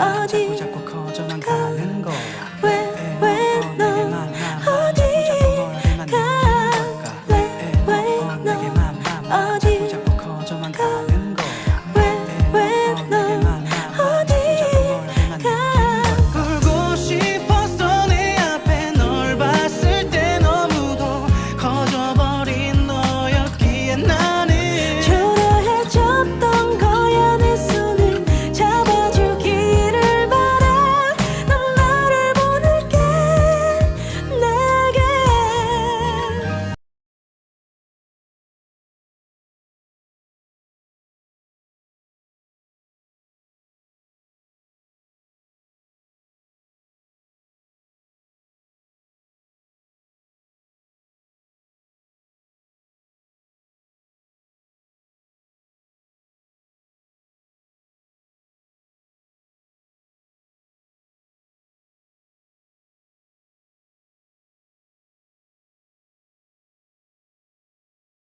어디 자꾸 커져만 가는 거 어디